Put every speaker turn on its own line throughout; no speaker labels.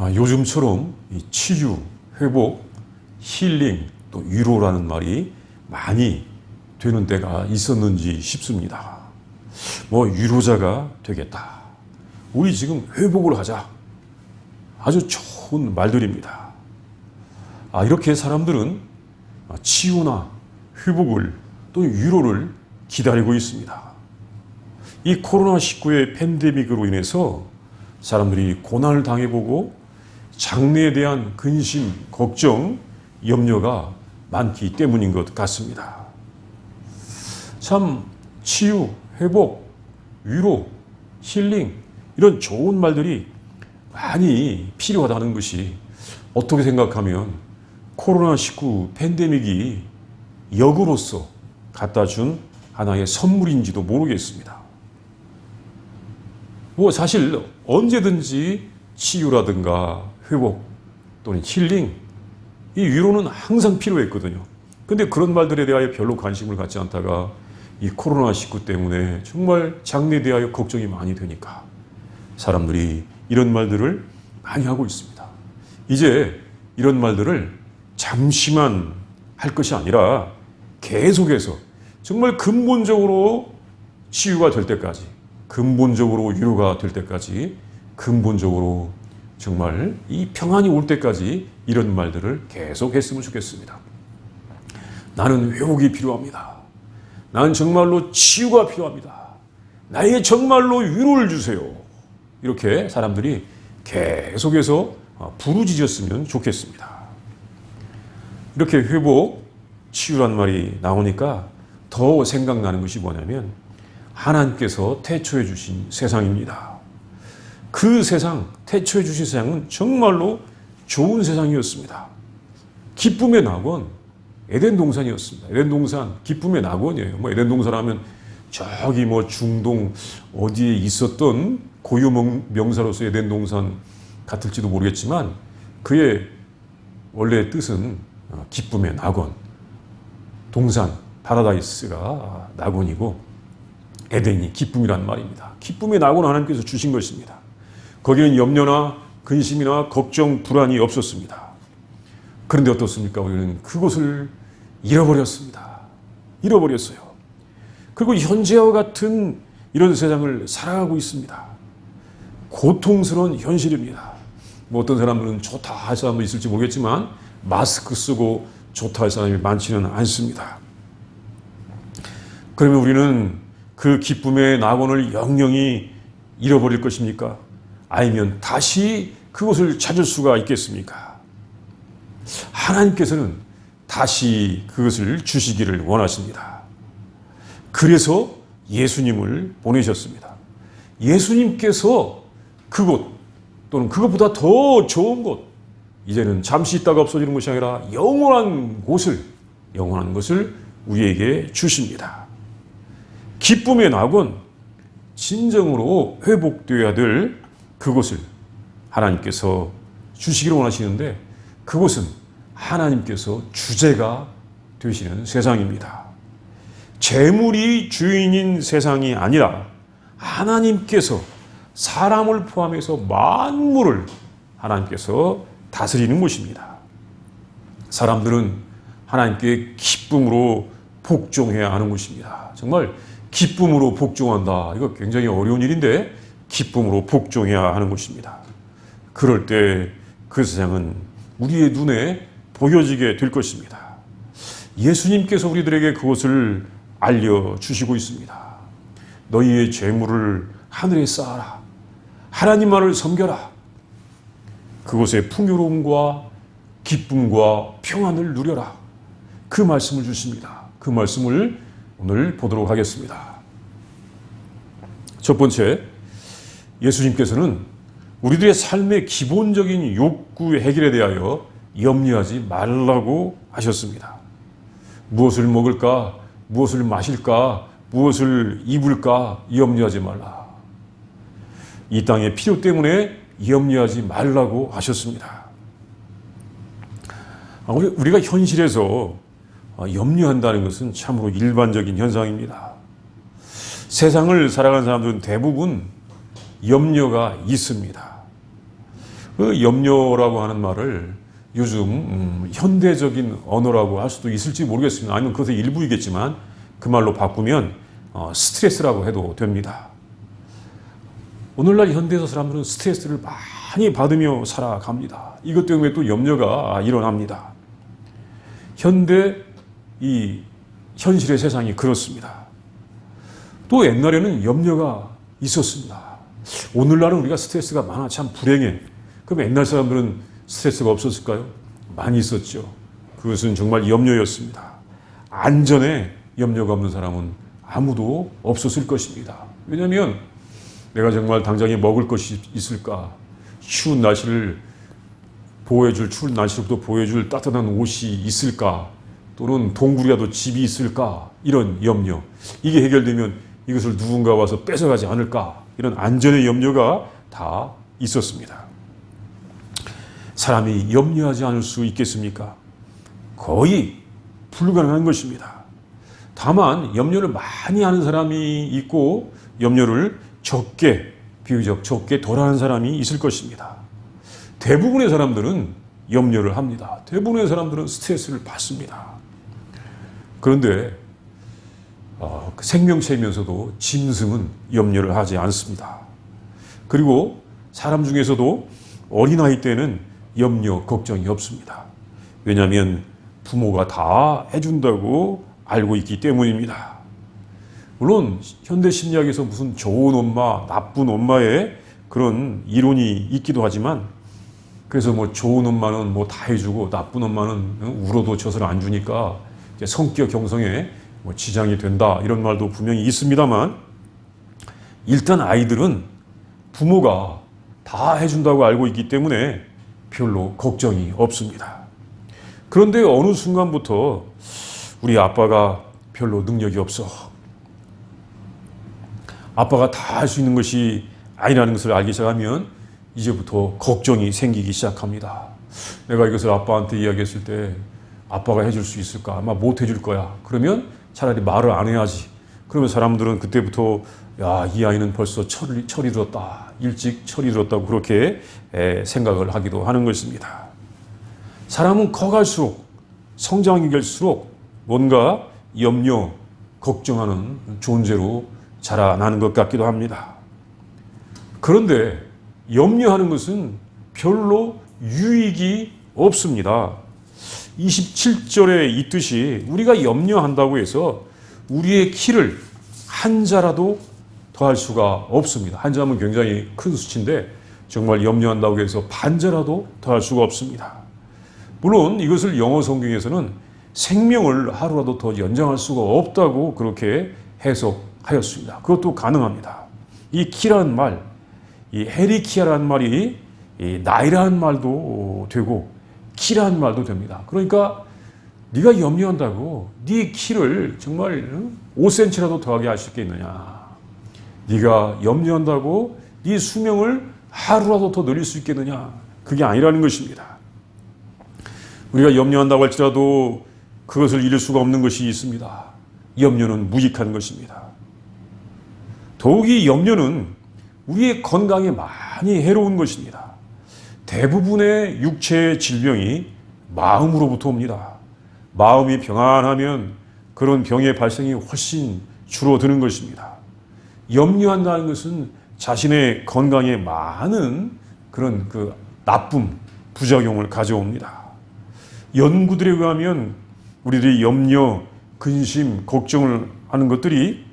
아, 요즘처럼 이 치유, 회복, 힐링, 또 위로라는 말이 많이 되는 때가 있었는지 싶습니다. 뭐 위로자가 되겠다. 우리 지금 회복을 하자. 아주 좋은 말들입니다. 아, 이렇게 사람들은 치유나 회복을 또 위로를 기다리고 있습니다. 이 코로나19의 팬데믹으로 인해서 사람들이 고난을 당해보고 장래에 대한 근심, 걱정, 염려가 많기 때문인 것 같습니다. 참 치유, 회복, 위로, 힐링 이런 좋은 말들이 많이 필요하다는 것이 어떻게 생각하면 코로나19 팬데믹이 역으로서 갖다 준 하나의 선물인지도 모르겠습니다. 뭐 사실 언제든지 치유라든가 회복 또는 힐링 이 위로는 항상 필요했거든요. 근데 그런 말들에 대하여 별로 관심을 갖지 않다가 이 코로나19 때문에 정말 장래에 대하여 걱정이 많이 되니까 사람들이 이런 말들을 많이 하고 있습니다. 이제 이런 말들을 잠시만 할 것이 아니라 계속해서 정말 근본적으로 치유가 될 때까지 근본적으로 위로가 될 때까지 근본적으로 정말 이 평안이 올 때까지 이런 말들을 계속 했으면 좋겠습니다. 나는 회복이 필요합니다. 나는 정말로 치유가 필요합니다. 나에게 정말로 위로를 주세요. 이렇게 사람들이 계속해서 부르짖었으면 좋겠습니다. 이렇게 회복, 치유란 말이 나오니까 더 생각나는 것이 뭐냐면 하나님께서 태초해 주신 세상입니다. 그 세상, 태초해 주신 세상은 정말로 좋은 세상이었습니다. 기쁨의 낙원, 에덴 동산이었습니다. 에덴 동산, 기쁨의 낙원이에요. 뭐 에덴 동산 하면 저기 뭐 중동 어디에 있었던 고유 명사로서 에덴 동산 같을지도 모르겠지만 그의 원래 뜻은 기쁨의 낙원, 동산, 파라다이스가 낙원이고 에덴이 기쁨이란 말입니다. 기쁨의 낙원 하나님께서 주신 것입니다. 거기는 염려나 근심이나 걱정, 불안이 없었습니다. 그런데 어떻습니까? 우리는 그곳을 잃어버렸습니다. 잃어버렸어요. 그리고 현재와 같은 이런 세상을 살아가고 있습니다. 고통스러운 현실입니다. 뭐 어떤 사람들은 좋다 할 사람도 있을지 모르겠지만 마스크 쓰고 좋다 할 사람이 많지는 않습니다. 그러면 우리는 그 기쁨의 낙원을 영영히 잃어버릴 것입니까? 아니면 다시 그것을 찾을 수가 있겠습니까? 하나님께서는 다시 그것을 주시기를 원하십니다. 그래서 예수님을 보내셨습니다. 예수님께서 그곳 또는 그것보다 더 좋은 곳, 이제는 잠시 있다가 없어지는 것이 아니라 영원한 곳을, 영원한 것을 우리에게 주십니다. 기쁨의 낙원, 진정으로 회복되어야 될 그곳을 하나님께서 주시기를 원하시는데 그곳은 하나님께서 주제가 되시는 세상입니다. 재물이 주인인 세상이 아니라 하나님께서 사람을 포함해서 만물을 하나님께서 다스리는 곳입니다. 사람들은 하나님께 기쁨으로 복종해야 하는 것입니다. 정말 기쁨으로 복종한다. 이거 굉장히 어려운 일인데 기쁨으로 복종해야 하는 것입니다. 그럴 때 그 세상은 우리의 눈에 보여지게 될 것입니다. 예수님께서 우리들에게 그것을 알려주시고 있습니다. 너희의 재물을 하늘에 쌓아라. 하나님만을 섬겨라. 그곳에 풍요로움과 기쁨과 평안을 누려라. 그 말씀을 주십니다. 그 말씀을 오늘 보도록 하겠습니다. 첫 번째, 예수님께서는 우리들의 삶의 기본적인 욕구 해결에 대하여 염려하지 말라고 하셨습니다. 무엇을 먹을까, 무엇을 마실까, 무엇을 입을까 염려하지 말라. 이 땅의 필요 때문에 염려하지 말라고 하셨습니다. 아, 우리가 현실에서 염려한다는 것은 참으로 일반적인 현상입니다. 세상을 살아가는 사람들은 대부분 염려가 있습니다. 그 염려라고 하는 말을 요즘 음, 현대적인 언어라고 할 수도 있을지 모르겠습니다. 아니면 그것의 일부이겠지만 그 말로 바꾸면 어, 스트레스라고 해도 됩니다. 오늘날 현대에서 사람들은 스트레스를 많이 받으며 살아갑니다. 이것 때문에 또 염려가 일어납니다. 현대 이 현실의 세상이 그렇습니다. 또 옛날에는 염려가 있었습니다. 오늘날은 우리가 스트레스가 많아 참 불행해. 그럼 옛날 사람들은 스트레스가 없었을까요? 많이 있었죠. 그것은 정말 염려였습니다. 안전에 염려가 없는 사람은 아무도 없었을 것입니다. 왜냐하면 내가 정말 당장에 먹을 것이 있을까? 추운 날씨를 보호해줄 추운 날씨로부터 보호해줄 따뜻한 옷이 있을까? 또는 동굴이라도 집이 있을까? 이런 염려. 이게 해결되면 이것을 누군가 와서 뺏어가지 않을까? 이런 안전의 염려가 다 있었습니다. 사람이 염려하지 않을 수 있겠습니까? 거의 불가능한 것입니다. 다만 염려를 많이 하는 사람이 있고 염려를 적게 비교적 적게 덜하는 사람이 있을 것입니다. 대부분의 사람들은 염려를 합니다. 대부분의 사람들은 스트레스를 받습니다. 그런데 어, 그 생명체이면서도 짐승은 염려를 하지 않습니다. 그리고 사람 중에서도 어린아이 때는 염려, 걱정이 없습니다. 왜냐하면 부모가 다 해준다고 알고 있기 때문입니다. 물론 현대 심리학에서 무슨 좋은 엄마, 나쁜 엄마의 그런 이론이 있기도 하지만 그래서 뭐 좋은 엄마는 뭐 다 해주고 나쁜 엄마는 울어도 젖을 안 주니까 성격 형성에 뭐 지장이 된다 이런 말도 분명히 있습니다만 일단 아이들은 부모가 다 해준다고 알고 있기 때문에 별로 걱정이 없습니다. 그런데 어느 순간부터 우리 아빠가 별로 능력이 없어. 아빠가 다 할 수 있는 것이 아니라는 것을 알기 시작하면 이제부터 걱정이 생기기 시작합니다. 내가 이것을 아빠한테 이야기했을 때 아빠가 해줄 수 있을까? 아마 못 해줄 거야. 그러면 차라리 말을 안 해야지. 그러면 사람들은 그때부터 야, 이 아이는 벌써 철이, 철이 들었다. 일찍 철이 들었다고 그렇게 생각을 하기도 하는 것입니다. 사람은 커갈수록 성장이 될수록 뭔가 염려, 걱정하는 존재로 자라나는 것 같기도 합니다. 그런데 염려하는 것은 별로 유익이 없습니다. 27절에 있듯이 우리가 염려한다고 해서 우리의 키를 한 자라도 더할 수가 없습니다. 한 자면 굉장히 큰 수치인데 정말 염려한다고 해서 반자라도 더할 수가 없습니다. 물론 이것을 영어 성경에서는 생명을 하루라도 더 연장할 수가 없다고 그렇게 해석하였습니다. 그것도 가능합니다. 이 키라는 말, 이 헤리키아라는 말이 이 나이라는 말도 되고 키라는 말도 됩니다. 그러니까 네가 염려한다고 네 키를 정말 5cm라도 더하게 할 수 있겠느냐? 네가 염려한다고 네 수명을 하루라도 더 늘릴 수 있겠느냐? 그게 아니라는 것입니다. 우리가 염려한다고 할지라도 그것을 이룰 수가 없는 것이 있습니다. 염려는 무익한 것입니다. 더욱이 염려는 우리의 건강에 많이 해로운 것입니다. 대부분의 육체의 질병이 마음으로부터 옵니다. 마음이 평안하면 그런 병의 발생이 훨씬 줄어드는 것입니다. 염려한다는 것은 자신의 건강에 많은 그런 그 나쁨, 부작용을 가져옵니다. 연구들에 의하면 우리들이 염려, 근심, 걱정을 하는 것들이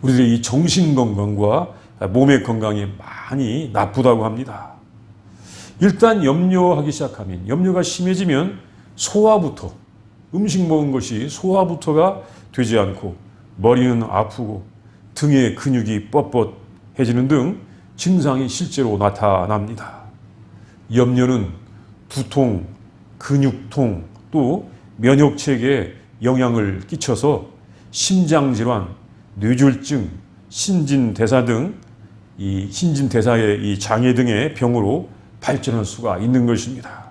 우리들의 이 정신 건강과 몸의 건강에 많이 나쁘다고 합니다. 일단 염려하기 시작하면, 염려가 심해지면 소화부터, 음식 먹은 것이 소화부터가 되지 않고 머리는 아프고 등의 근육이 뻣뻣해지는 등 증상이 실제로 나타납니다. 염려는 두통, 근육통, 또 면역체계에 영향을 끼쳐서 심장질환, 뇌졸중, 신진대사 등 이 신진대사의 이 장애 등의 병으로 발전할 수가 있는 것입니다.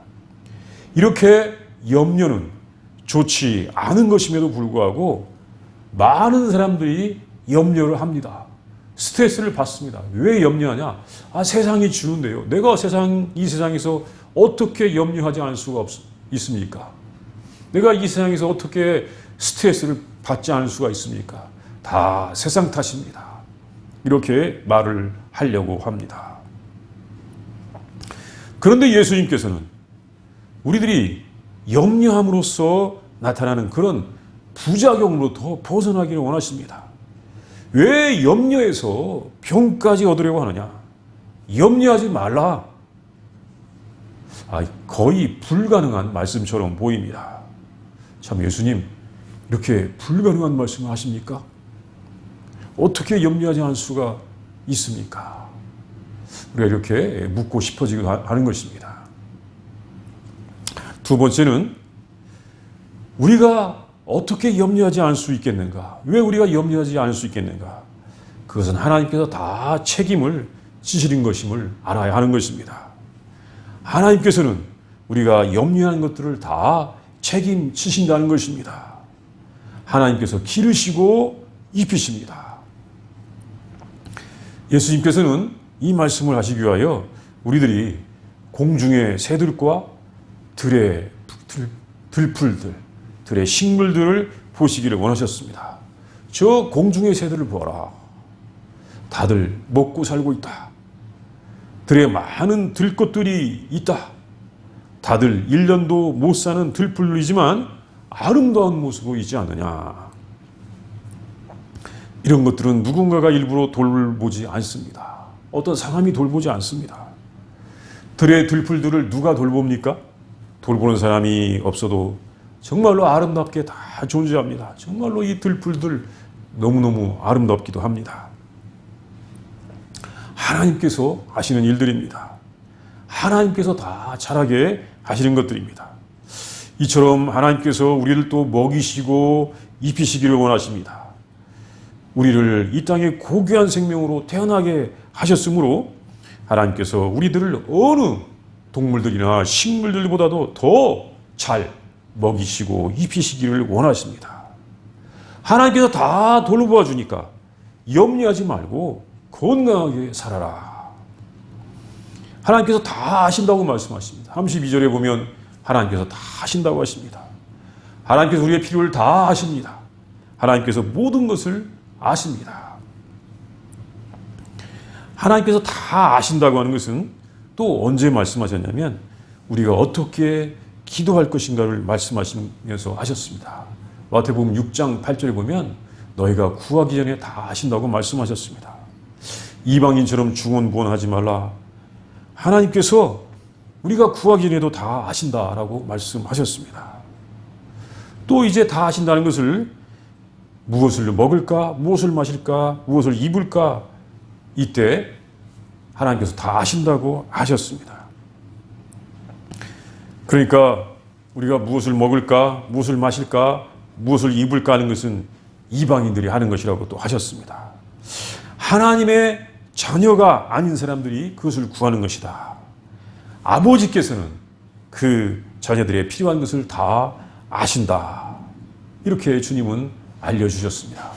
이렇게 염려는 좋지 않은 것임에도 불구하고 많은 사람들이 염려를 합니다. 스트레스를 받습니다. 왜 염려하냐? 아, 세상이 주는데요. 내가 세상, 이 세상에서 어떻게 염려하지 않을 수가 없, 있습니까? 내가 이 세상에서 어떻게 스트레스를 받지 않을 수가 있습니까? 다 세상 탓입니다. 이렇게 말을 하려고 합니다. 그런데 예수님께서는 우리들이 염려함으로써 나타나는 그런 부작용으로부터 벗어나기를 원하십니다. 왜 염려해서 병까지 얻으려고 하느냐? 염려하지 말라. 아, 거의 불가능한 말씀처럼 보입니다. 참 예수님 이렇게 불가능한 말씀을 하십니까? 어떻게 염려하지 않을 수가 있습니까? 우리가 이렇게 묻고 싶어지기도 하는 것입니다. 두 번째는 우리가 어떻게 염려하지 않을 수 있겠는가? 왜 우리가 염려하지 않을 수 있겠는가? 그것은 하나님께서 다 책임을 지시는 것임을 알아야 하는 것입니다. 하나님께서는 우리가 염려하는 것들을 다 책임지신다는 것입니다. 하나님께서 기르시고 입히십니다. 예수님께서는 이 말씀을 하시기 위하여 우리들이 공중의 새들과 들의 들, 들풀들, 들의 식물들을 보시기를 원하셨습니다. 저 공중의 새들을 보아라. 다들 먹고 살고 있다. 들에 많은 들것들이 있다. 다들 1년도 못 사는 들풀이지만 아름다운 모습 보이지 않느냐. 이런 것들은 누군가가 일부러 돌보지 않습니다. 어떤 사람이 돌보지 않습니다. 들의 들풀들을 누가 돌봅니까? 돌보는 사람이 없어도 정말로 아름답게 다 존재합니다. 정말로 이 들풀들 너무너무 아름답기도 합니다. 하나님께서 하시는 일들입니다. 하나님께서 다 잘하게 하시는 것들입니다. 이처럼 하나님께서 우리를 또 먹이시고 입히시기를 원하십니다. 우리를 이 땅에 고귀한 생명으로 태어나게 하셨으므로 하나님께서 우리들을 어느 동물들이나 식물들보다도 더 잘 먹이시고 입히시기를 원하십니다. 하나님께서 다 돌보아 주니까 염려하지 말고 건강하게 살아라. 하나님께서 다 아신다고 말씀하십니다. 32절에 보면 하나님께서 다 아신다고 하십니다. 하나님께서 우리의 필요를 다 아십니다. 하나님께서 모든 것을 아십니다. 하나님께서 다 아신다고 하는 것은 또 언제 말씀하셨냐면 우리가 어떻게 기도할 것인가를 말씀하시면서 하셨습니다. 마태복음 6장 8절에 보면 너희가 구하기 전에 다 아신다고 말씀하셨습니다. 이방인처럼 중언부언하지 말라. 하나님께서 우리가 구하기 전에도 다 아신다라고 말씀하셨습니다. 또 이제 다 아신다는 것을 무엇을 먹을까, 무엇을 마실까, 무엇을 입을까 이때 하나님께서 다 아신다고 하셨습니다. 그러니까 우리가 무엇을 먹을까, 무엇을 마실까, 무엇을 입을까 하는 것은 이방인들이 하는 것이라고 또 하셨습니다. 하나님의 자녀가 아닌 사람들이 그것을 구하는 것이다. 아버지께서는 그 자녀들의 필요한 것을 다 아신다. 이렇게 주님은 알려주셨습니다.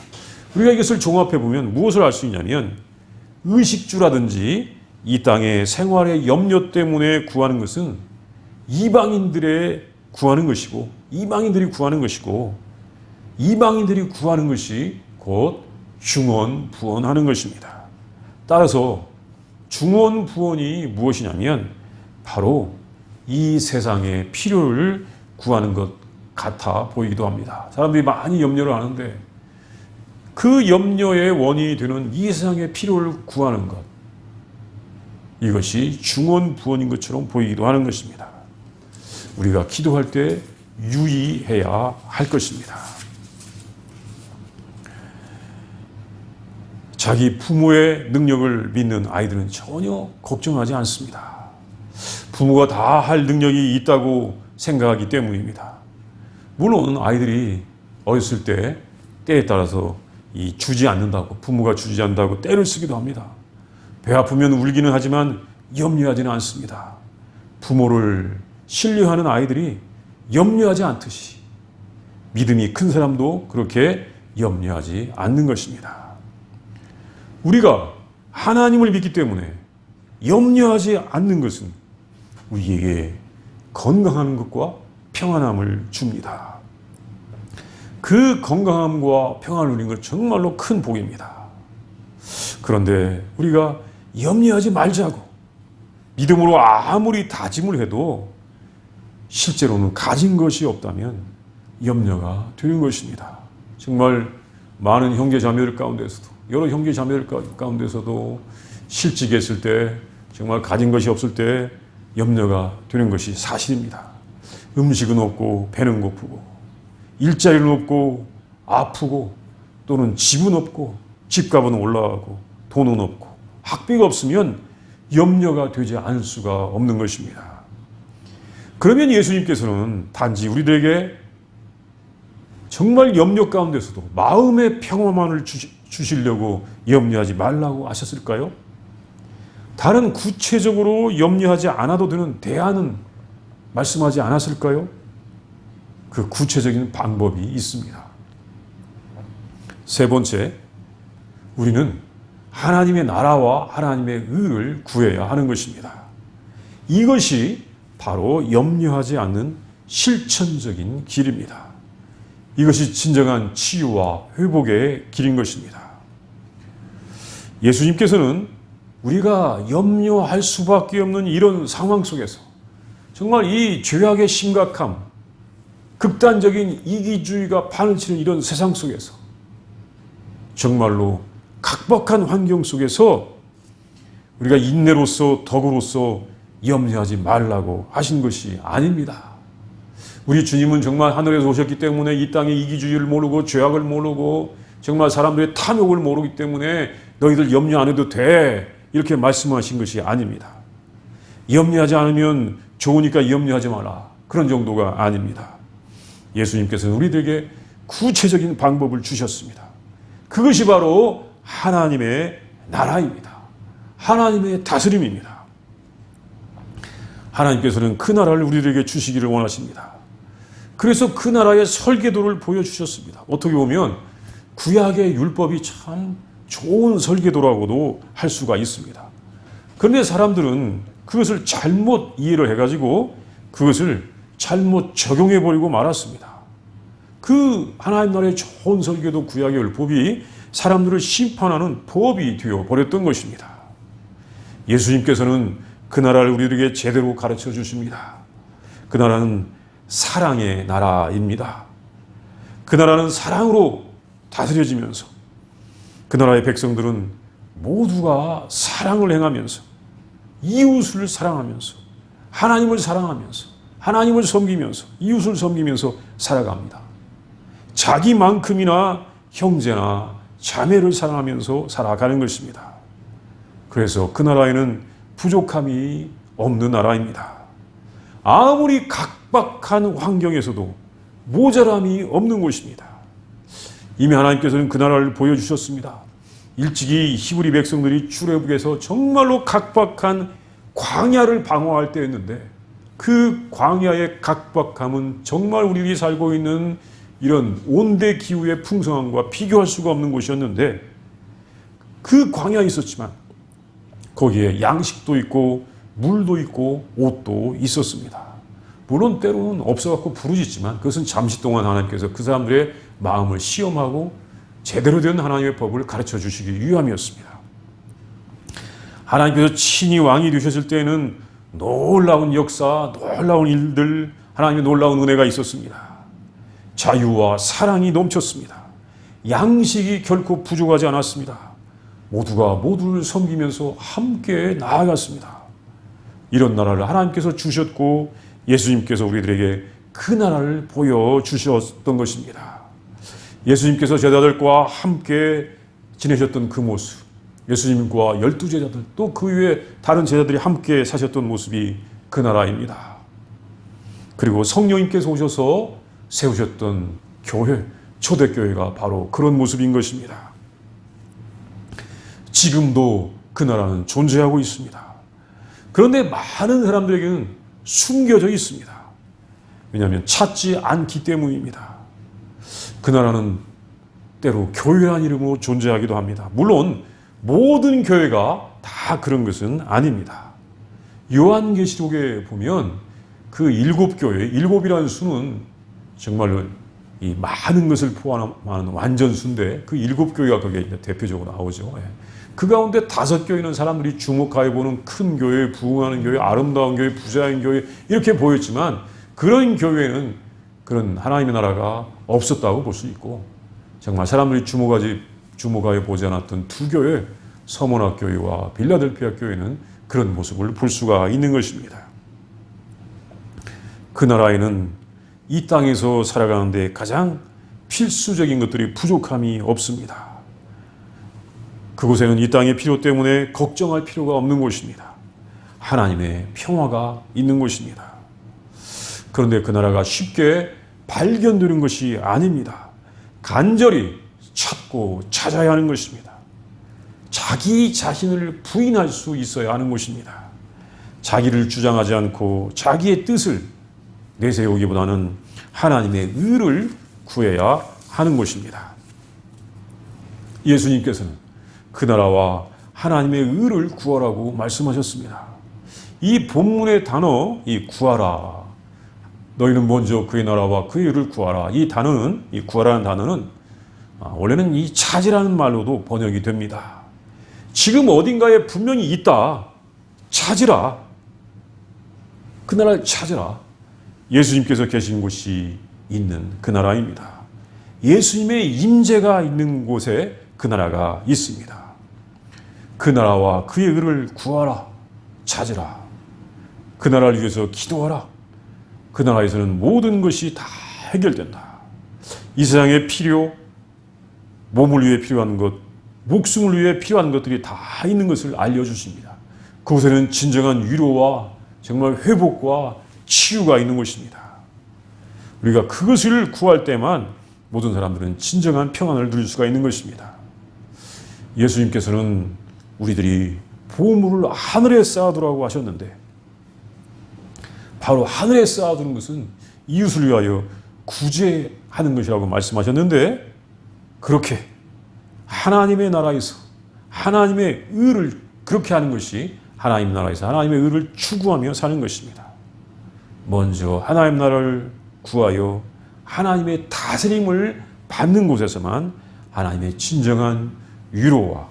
우리가 이것을 종합해 보면 무엇을 알 수 있냐면 의식주라든지 이 땅의 생활의 염려 때문에 구하는 것은 이방인들의 구하는 것이고 이방인들이 구하는 것이고 이방인들이 구하는 것이 곧 중원 부원하는 것입니다. 따라서 중원 부원이 무엇이냐면 바로 이 세상의 필요를 구하는 것 같아 보이기도 합니다. 사람들이 많이 염려를 하는데 그 염려의 원인이 되는 이 세상의 필요를 구하는 것 이것이 중원 부원인 것처럼 보이기도 하는 것입니다. 우리가 기도할 때 유의해야 할 것입니다. 자기 부모의 능력을 믿는 아이들은 전혀 걱정하지 않습니다. 부모가 다 할 능력이 있다고 생각하기 때문입니다. 물론 아이들이 어렸을 때 때에 따라서 이 주지 않는다고 부모가 주지 않는다고 때를 쓰기도 합니다. 배 아프면 울기는 하지만 염려하지는 않습니다. 부모를 신뢰하는 아이들이 염려하지 않듯이 믿음이 큰 사람도 그렇게 염려하지 않는 것입니다. 우리가 하나님을 믿기 때문에 염려하지 않는 것은 우리에게 건강한 것과 평안함을 줍니다. 그 건강함과 평안을 누리는 것 정말로 큰 복입니다. 그런데 우리가 염려하지 말자고 믿음으로 아무리 다짐을 해도 실제로는 가진 것이 없다면 염려가 되는 것입니다. 정말 많은 형제 자매들 가운데서도 여러 형제 자매들 가운데서도 실직했을 때 정말 가진 것이 없을 때 염려가 되는 것이 사실입니다. 음식은 없고 배는 고프고 일자리는 없고 아프고 또는 집은 없고 집값은 올라가고 돈은 없고 학비가 없으면 염려가 되지 않을 수가 없는 것입니다. 그러면 예수님께서는 단지 우리들에게 정말 염려 가운데서도 마음의 평화만을 주시려고 염려하지 말라고 하셨을까요? 다른 구체적으로 염려하지 않아도 되는 대안은 말씀하지 않았을까요? 그 구체적인 방법이 있습니다. 세 번째, 우리는 하나님의 나라와 하나님의 의를 구해야 하는 것입니다. 이것이 바로 염려하지 않는 실천적인 길입니다. 이것이 진정한 치유와 회복의 길인 것입니다. 예수님께서는 우리가 염려할 수밖에 없는 이런 상황 속에서 정말 이 죄악의 심각함, 극단적인 이기주의가 판을 치는 이런 세상 속에서 정말로 각박한 환경 속에서 우리가 인내로서 덕으로서 염려하지 말라고 하신 것이 아닙니다. 우리 주님은 정말 하늘에서 오셨기 때문에 이 땅의 이기주의를 모르고 죄악을 모르고 정말 사람들의 탐욕을 모르기 때문에 너희들 염려 안 해도 돼. 이렇게 말씀하신 것이 아닙니다. 염려하지 않으면 좋으니까 염려하지 마라. 그런 정도가 아닙니다. 예수님께서는 우리들에게 구체적인 방법을 주셨습니다. 그것이 바로 하나님의 나라입니다. 하나님의 다스림입니다. 하나님께서는 그 나라를 우리들에게 주시기를 원하십니다. 그래서 그 나라의 설계도를 보여주셨습니다. 어떻게 보면 구약의 율법이 참 좋은 설계도라고도 할 수가 있습니다. 그런데 사람들은 그것을 잘못 이해를 해가지고 그것을 잘못 적용해 버리고 말았습니다. 그 하나님 나라의 좋은 설계도 구약의 율법이 사람들을 심판하는 법이 되어 버렸던 것입니다. 예수님께서는 그 나라를 우리에게 제대로 가르쳐 주십니다. 그 나라는 사랑의 나라입니다. 그 나라는 사랑으로 다스려지면서 그 나라의 백성들은 모두가 사랑을 행하면서 이웃을 사랑하면서 하나님을 사랑하면서 하나님을 섬기면서 이웃을 섬기면서 살아갑니다. 자기만큼이나 형제나 자매를 사랑하면서 살아가는 것입니다. 그래서 그 나라에는 부족함이 없는 나라입니다. 아무리 각박한 환경에서도 모자람이 없는 곳입니다. 이미 하나님께서는 그 나라를 보여주셨습니다. 일찍이 히브리 백성들이 출애굽에서 정말로 각박한 광야를 방어할 때였는데 그 광야의 각박함은 정말 우리들이 살고 있는 이런 온대 기후의 풍성함과 비교할 수가 없는 곳이었는데 그 광야에 있었지만 거기에 양식도 있고 물도 있고 옷도 있었습니다. 물론 때로는 없어갖고 부르짖지만 그것은 잠시 동안 하나님께서 그 사람들의 마음을 시험하고 제대로 된 하나님의 법을 가르쳐 주시기 위함이었습니다. 하나님께서 친히 왕이 되셨을 때에는 놀라운 역사, 놀라운 일들, 하나님의 놀라운 은혜가 있었습니다. 자유와 사랑이 넘쳤습니다. 양식이 결코 부족하지 않았습니다. 모두가 모두를 섬기면서 함께 나아갔습니다. 이런 나라를 하나님께서 주셨고 예수님께서 우리들에게 그 나라를 보여주셨던 것입니다. 예수님께서 제자들과 함께 지내셨던 그 모습, 예수님과 열두 제자들, 또 그 위에 다른 제자들이 함께 사셨던 모습이 그 나라입니다. 그리고 성령님께서 오셔서 세우셨던 교회, 초대교회가 바로 그런 모습인 것입니다. 지금도 그 나라는 존재하고 있습니다. 그런데 많은 사람들에게는 숨겨져 있습니다. 왜냐하면 찾지 않기 때문입니다. 그 나라는 때로 교회란 이름으로 존재하기도 합니다. 물론 모든 교회가 다 그런 것은 아닙니다. 요한계시록에 보면 그 일곱 교회, 일곱이라는 수는 정말로 이 많은 것을 포함하는 완전 수인데 그 일곱 교회가 거기에 대표적으로 나오죠. 예. 그 가운데 다섯 교회는 사람들이 주목하여 보는 큰 교회, 부흥하는 교회, 아름다운 교회, 부자인 교회 이렇게 보였지만 그런 교회는 그런 하나님의 나라가 없었다고 볼 수 있고 정말 사람들이 주목하지 주목하여 보지 않았던 두 교회 서문학 교회와 빌라델피아 교회는 그런 모습을 볼 수가 있는 것입니다. 그 나라에는 이 땅에서 살아가는데 가장 필수적인 것들이 부족함이 없습니다. 그곳에는 이 땅의 필요 때문에 걱정할 필요가 없는 곳입니다. 하나님의 평화가 있는 곳입니다. 그런데 그 나라가 쉽게 발견되는 것이 아닙니다. 간절히 찾고 찾아야 하는 것입니다. 자기 자신을 부인할 수 있어야 하는 것입니다. 자기를 주장하지 않고 자기의 뜻을 내세우기보다는 하나님의 의를 구해야 하는 것입니다. 예수님께서는 그 나라와 하나님의 의를 구하라고 말씀하셨습니다. 이 본문의 단어, 이 구하라. 너희는 먼저 그의 나라와 그의 의를 구하라. 이 단어는, 이 구하라는 단어는 아, 원래는 이 찾으라는 말로도 번역이 됩니다. 지금 어딘가에 분명히 있다. 찾으라. 그 나라를 찾으라. 예수님께서 계신 곳이 있는 그 나라입니다. 예수님의 임재가 있는 곳에 그 나라가 있습니다. 그 나라와 그의 의를 구하라. 찾으라. 그 나라를 위해서 기도하라. 그 나라에서는 모든 것이 다 해결된다. 이 세상의 필요, 몸을 위해 필요한 것, 목숨을 위해 필요한 것들이 다 있는 것을 알려주십니다. 그곳에는 진정한 위로와 정말 회복과 치유가 있는 것입니다. 우리가 그것을 구할 때만 모든 사람들은 진정한 평안을 누릴 수가 있는 것입니다. 예수님께서는 우리들이 보물을 하늘에 쌓아두라고 하셨는데 바로 하늘에 쌓아두는 것은 이웃을 위하여 구제하는 것이라고 말씀하셨는데 그렇게 하나님의 나라에서 하나님의 의를 그렇게 하는 것이 하나님 나라에서 하나님의 의를 추구하며 사는 것입니다. 먼저 하나님 나라를 구하여 하나님의 다스림을 받는 곳에서만 하나님의 진정한 위로와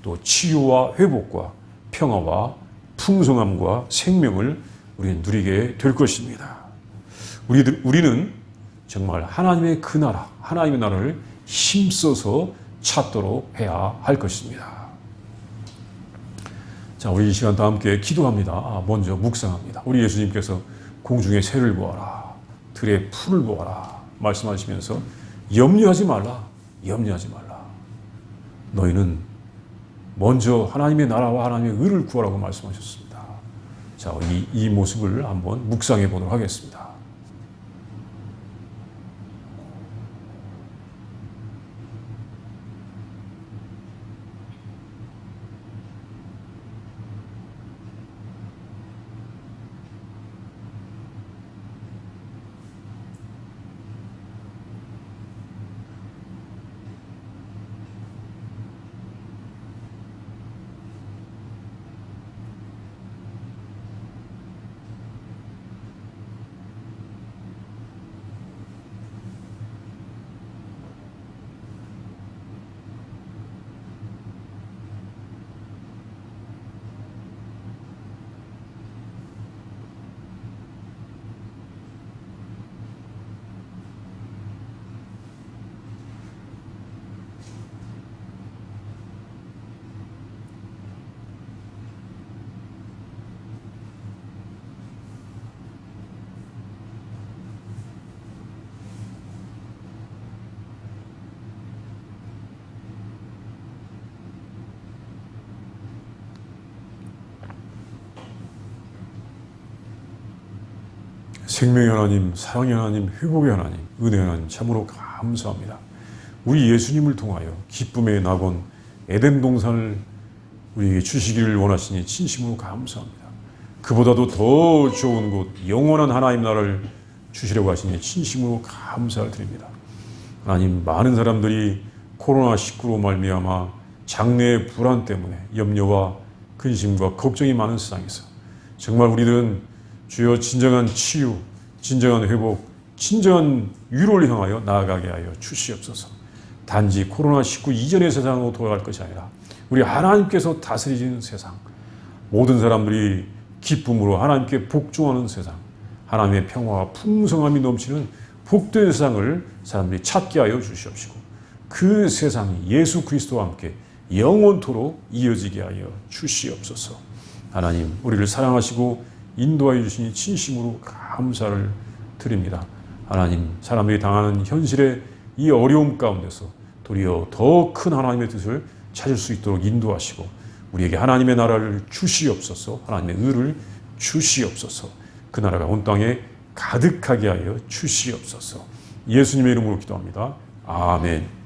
또 치유와 회복과 평화와 풍성함과 생명을 우리는 누리게 될 것입니다. 우리들, 우리는 정말 하나님의 그 나라, 하나님의 나라를 힘써서 찾도록 해야 할 것입니다. 자, 우리 이 시간 다 함께 기도합니다. 아, 먼저 묵상합니다. 우리 예수님께서 공중의 새를 보아라. 들의 풀을 보아라. 말씀하시면서 염려하지 말라. 염려하지 말라. 너희는 먼저 하나님의 나라와 하나님의 의를 구하라고 말씀하셨습니다. 자, 이, 이 모습을 한번 묵상해 보도록 하겠습니다. 생명의 하나님, 사랑의 하나님, 회복의 하나님, 은혜의 하나님 참으로 감사합니다. 우리 예수님을 통하여 기쁨의 낙원 에덴 동산을 우리에게 주시기를 원하시니 진심으로 감사합니다. 그보다도 더 좋은 곳 영원한 하나님 나라를 주시려고 하시니 진심으로 감사를 드립니다. 하나님 많은 사람들이 코로나 19로 말미암아 장래의 불안 때문에 염려와 근심과 걱정이 많은 세상에서 정말 우리들은 주여 진정한 치유, 진정한 회복, 진정한 위로를 향하여 나아가게 하여 주시옵소서. 단지 코로나19 이전의 세상으로 돌아갈 것이 아니라 우리 하나님께서 다스리시는 세상, 모든 사람들이 기쁨으로 하나님께 복종하는 세상, 하나님의 평화와 풍성함이 넘치는 복된 세상을 사람들이 찾게 하여 주시옵시고 그 세상이 예수 그리스도와 함께 영원토록 이어지게 하여 주시옵소서. 하나님, 우리를 사랑하시고 인도하여 주시니 진심으로 감사를 드립니다. 하나님, 사람들이 당하는 현실의 이 어려움 가운데서 도리어 더 큰 하나님의 뜻을 찾을 수 있도록 인도하시고 우리에게 하나님의 나라를 주시옵소서, 하나님의 의를 주시옵소서, 그 나라가 온 땅에 가득하게 하여 주시옵소서. 예수님의 이름으로 기도합니다. 아멘.